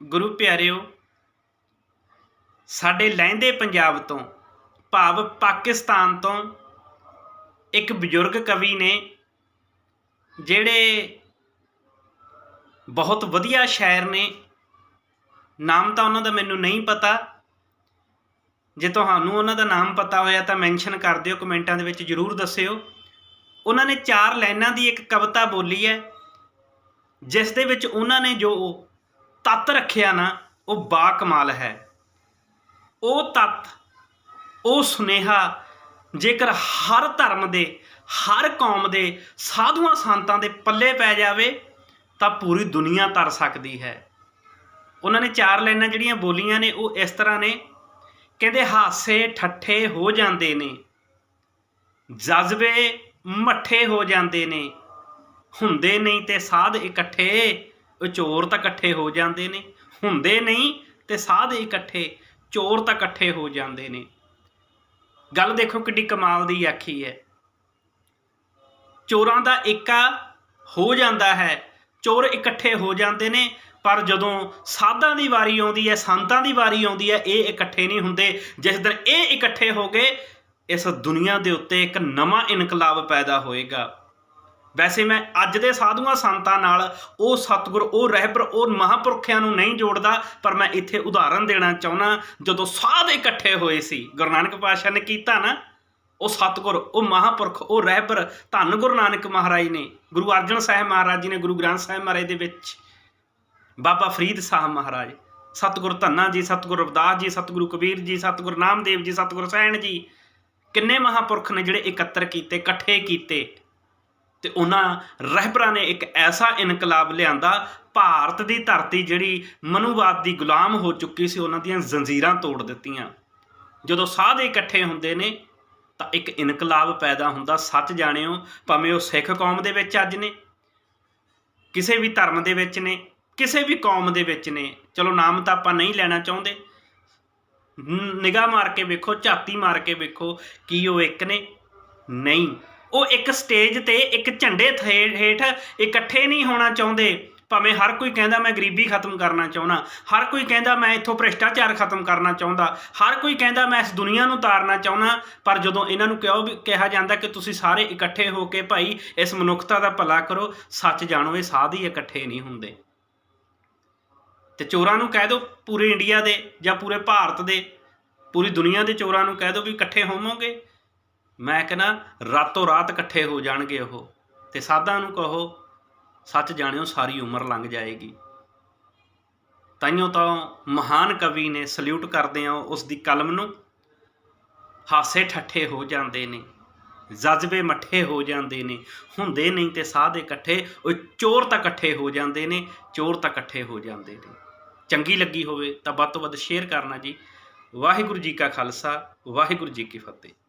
ਗੁਰੂ ਪਿਆਰਿਓ, ਸਾਡੇ ਲਹਿੰਦੇ ਪੰਜਾਬ ਤੋਂ, ਭਾਵ ਪਾਕਿਸਤਾਨ ਤੋਂ ਇੱਕ ਬਜ਼ੁਰਗ ਕਵੀ ਨੇ, ਜਿਹੜੇ ਬਹੁਤ ਵਧੀਆ ਸ਼ਾਇਰ ਨੇ, ਨਾਮ ਤਾਂ ਉਹਨਾਂ ਦਾ ਮੈਨੂੰ ਨਹੀਂ ਪਤਾ, ਜੇ ਤੁਹਾਨੂੰ ਉਹਨਾਂ ਦਾ ਨਾਮ ਪਤਾ ਹੋਇਆ ਤਾਂ ਮੈਂਸ਼ਨ ਕਰ ਦਿਓ, ਕਮੈਂਟਾਂ ਦੇ ਵਿੱਚ ਜਰੂਰ ਦੱਸਿਓ। ਉਹਨਾਂ ਨੇ ਚਾਰ ਲਾਈਨਾਂ ਦੀ ਇੱਕ ਕਵਿਤਾ ਬੋਲੀ ਹੈ, ਜਿਸ ਦੇ ਵਿੱਚ ਉਹਨਾਂ ਨੇ ਜੋ ਤੱਤ ਰੱਖਿਆ ਨਾ, ਉਹ ਬਾ ਕਮਾਲ ਹੈ। ਉਹ ਤੱਤ, ਉਹ ਸੁਨੇਹਾ, ਜੇਕਰ ਹਰ ਧਰਮ ਦੇ, ਹਰ ਕੌਮ ਦੇ ਸਾਧੂਆਂ ਸੰਤਾਂ ਦੇ ਪੱਲੇ ਪੈ ਜਾਵੇ, ਤਾਂ ਪੂਰੀ ਦੁਨੀਆ ਤਰ ਸਕਦੀ ਹੈ। ਉਹਨਾਂ ਨੇ ਚਾਰ ਲਾਈਨਾਂ ਜਿਹੜੀਆਂ ਬੋਲੀਆਂ ਨੇ, ਉਹ ਇਸ ਤਰ੍ਹਾਂ ਨੇ। ਕਹਿੰਦੇ ਹਾਸੇ ਠੱਠੇ ਹੋ ਜਾਂਦੇ ਨੇ, ਜਜ਼ਬੇ ਮੱਠੇ ਹੋ ਜਾਂਦੇ ਨੇ। ਹੁੰਦੇ ਨਹੀਂ ਤੇ ਸਾਧ ਇਕੱਠੇ ਉਹ ਚੋਰ ਤਾਂ ਇਕੱਠੇ ਹੋ ਜਾਂਦੇ ਨੇ, ਹੁੰਦੇ ਨਹੀਂ ਤੇ ਸਾਧ ਇਕੱਠੇ, ਚੋਰ ਤਾਂ ਇਕੱਠੇ ਹੋ ਜਾਂਦੇ ਨੇ। ਗੱਲ ਦੇਖੋ ਕਿੱਡੀ ਕਮਾਲ ਦੀ ਆਖੀ ਹੈ। ਚੋਰਾਂ ਦਾ ਏਕਾ ਹੋ ਜਾਂਦਾ ਹੈ, ਚੋਰ ਇਕੱਠੇ ਹੋ ਜਾਂਦੇ ਨੇ, ਪਰ ਜਦੋਂ ਸਾਧਾਂ ਦੀ ਵਾਰੀ ਆਉਂਦੀ ਹੈ, ਸੰਤਾਂ ਦੀ ਵਾਰੀ ਆਉਂਦੀ ਹੈ, ਇਹ ਇਕੱਠੇ ਨਹੀਂ ਹੁੰਦੇ। ਜਿਸ ਦਿਨ ਇਹ ਇਕੱਠੇ ਹੋ ਗਏ, ਇਸ ਦੁਨੀਆ ਦੇ ਉੱਤੇ ਇੱਕ ਨਵਾਂ ਇਨਕਲਾਬ ਪੈਦਾ ਹੋਏਗਾ। ਵੈਸੇ ਮੈਂ ਅੱਜ ਦੇ ਸਾਧੂਆਂ ਸੰਤਾਂ ਨਾਲ ਉਹ ਸਤਿਗੁਰ, ਉਹ ਰਹਿਬਰ, ਉਹ ਮਹਾਂਪੁਰਖਿਆਂ ਨੂੰ ਨਹੀਂ ਜੋੜਦਾ, ਪਰ ਮੈਂ ਇੱਥੇ ਉਦਾਹਰਨ ਦੇਣਾ ਚਾਹੁੰਦਾ ਜਦੋਂ ਸਾਧ ਇਕੱਠੇ ਹੋਏ ਸੀ, ਗੁਰੂ ਨਾਨਕ ਪਾਤਸ਼ਾਹ ਨੇ ਕੀਤਾ ਨਾ, ਉਹ ਸਤਿਗੁਰ, ਉਹ ਮਹਾਪੁਰਖ, ਉਹ ਰਹਿਬਰ ਧੰਨ ਗੁਰੂ ਨਾਨਕ ਮਹਾਰਾਜ ਨੇ, ਗੁਰੂ ਅਰਜਨ ਸਾਹਿਬ ਮਹਾਰਾਜ ਜੀ ਨੇ, ਗੁਰੂ ਗ੍ਰੰਥ ਸਾਹਿਬ ਮਹਾਰਾਜ ਦੇ ਵਿੱਚ, ਬਾਬਾ ਫਰੀਦ ਸਾਹਿਬ ਮਹਾਰਾਜ, ਸਤਿਗੁਰ ਧੰਨਾ ਜੀ, ਸਤਿਗੁਰ ਰਵਿਦਾਸ ਜੀ, ਸਤਿਗੁਰੂ ਕਬੀਰ ਜੀ, ਸਤਿਗੁਰ ਨਾਮਦੇਵ ਜੀ, ਸਤਿਗੁਰ ਸੈਣ ਜੀ, ਕਿੰਨੇ ਮਹਾਪੁਰਖ ਨੇ ਜਿਹੜੇ ਇਕੱਤਰ ਕੀਤੇ, ਇਕੱਠੇ ਕੀਤੇ ਤੇ ਉਹਨਾਂ ਰਹਿਬਰਾਂ ਨੇ ਇੱਕ ਐਸਾ ਇਨਕਲਾਬ ਲਿਆਂਦਾ, ਭਾਰਤ ਦੀ ਧਰਤੀ ਜਿਹੜੀ ਮਨੂਵਾਦ ਦੀ ਗੁਲਾਮ ਹੋ ਚੁੱਕੀ ਸੀ, ਉਹਨਾਂ ਦੀਆਂ ਜ਼ੰਜੀਰਾਂ ਤੋੜ ਦਿੱਤੀਆਂ। ਜਦੋਂ ਸਾਧ ਇਕੱਠੇ ਹੁੰਦੇ ਨੇ, ਤਾਂ ਇੱਕ ਇਨਕਲਾਬ ਪੈਦਾ ਹੁੰਦਾ, ਸੱਚ ਜਾਣਿਓ, ਭਾਵੇਂ ਉਹ ਸਿੱਖ ਕੌਮ ਦੇ ਵਿੱਚ ਅੱਜ ਨੇ, ਕਿਸੇ ਵੀ ਧਰਮ ਦੇ ਵਿੱਚ ਨੇ, ਕਿਸੇ ਵੀ ਕੌਮ ਦੇ ਵਿੱਚ ਨੇ। ਚਲੋ, ਨਾਮ ਤਾਂ ਆਪਾਂ ਨਹੀਂ ਲੈਣਾ ਚਾਹੁੰਦੇ। ਨਿਗਾਹ ਮਾਰ ਕੇ ਵੇਖੋ, ਝਾਤੀ ਮਾਰ ਕੇ ਵੇਖੋ, ਕੀ ਉਹ ਇੱਕ ਨੇ? ਨਹੀਂ। ਉਹ ਇੱਕ ਸਟੇਜ ਤੇ ਇੱਕ ਝੰਡੇ ਥੇ- ਹੇਠ ਇਕੱਠੇ ਨਹੀਂ ਹੋਣਾ ਚਾਹੁੰਦੇ। ਭਾਵੇਂ ਹਰ ਕੋਈ ਕਹਿੰਦਾ ਮੈਂ ਗਰੀਬੀ ਖਤਮ ਕਰਨਾ ਚਾਹੁੰਦਾ, ਹਰ ਕੋਈ ਕਹਿੰਦਾ ਮੈਂ ਇੱਥੋਂ ਭ੍ਰਿਸ਼ਟਾਚਾਰ ਖਤਮ ਕਰਨਾ ਚਾਹੁੰਦਾ, ਹਰ ਕੋਈ ਕਹਿੰਦਾ ਮੈਂ ਇਸ ਦੁਨੀਆ ਨੂੰ ਤਾਰਨਾ ਚਾਹੁੰਦਾ, ਪਰ ਜਦੋਂ ਇਹਨਾਂ ਨੂੰ ਕਿਹਾ ਵੀ, ਕਿਹਾ ਜਾਂਦਾ ਕਿ ਤੁਸੀਂ ਸਾਰੇ ਇਕੱਠੇ ਹੋ ਕੇ ਭਾਈ ਇਸ ਮਨੁੱਖਤਾ ਦਾ ਭਲਾ ਕਰੋ, ਸੱਚ ਜਾਣੋ ਇਹ ਸਾਧ ਹੀ ਇਕੱਠੇ ਨਹੀਂ ਹੁੰਦੇ। ਤੇ ਚੋਰਾਂ ਨੂੰ ਕਹਿ ਦਿਓ ਪੂਰੇ ਇੰਡੀਆ ਦੇ ਜਾਂ ਪੂਰੇ ਭਾਰਤ ਦੇ, ਪੂਰੀ ਦੁਨੀਆ ਦੇ ਚੋਰਾਂ ਨੂੰ ਕਹਿ ਦਿਓ ਵੀ ਇਕੱਠੇ ਹੋਵੋਗੇ। ਮੈਂ ਕਹਿੰਦਾ, ਰਾਤੋਂ ਰਾਤ ਇਕੱਠੇ ਹੋ ਜਾਣਗੇ ਉਹ। ਤੇ ਸਾਧਾਂ ਨੂੰ ਕਹੋ, ਸੱਚ ਜਾਣਿਓ, ਸਾਰੀ ਉਮਰ ਲੰਘ ਜਾਏਗੀ। ਤਾਈਓ ਤਾਂ ਮਹਾਨ ਕਵੀ ਨੇ ਸਲੂਟ ਕਰਦੇ ਆ ਉਸ ਦੀ ਕਲਮ ਨੂੰ, ਹਾਸੇ ਠੱਠੇ ਹੋ ਜਾਂਦੇ ਨੇ, ਜਜ਼ਬੇ ਮੱਠੇ ਹੋ ਜਾਂਦੇ ਨੇ, ਹੁੰਦੇ ਨਹੀਂ ਤੇ ਸਾਧ ਇਕੱਠੇ ਉਹ ਚੋਰ ਤਾਂ ਇਕੱਠੇ ਹੋ ਜਾਂਦੇ ਨੇ, ਚੋਰ ਤਾਂ ਇਕੱਠੇ ਹੋ ਜਾਂਦੇ ਨੇ। ਚੰਗੀ ਲੱਗੀ ਹੋਵੇ ਤਾਂ ਵੱਧ ਤੋਂ ਵੱਧ ਸ਼ੇਅਰ ਕਰਨਾ ਜੀ। ਵਾਹਿਗੁਰੂ ਜੀ ਕਾ ਖਾਲਸਾ, ਵਾਹਿਗੁਰੂ ਜੀ ਕੀ ਫਤਿਹ।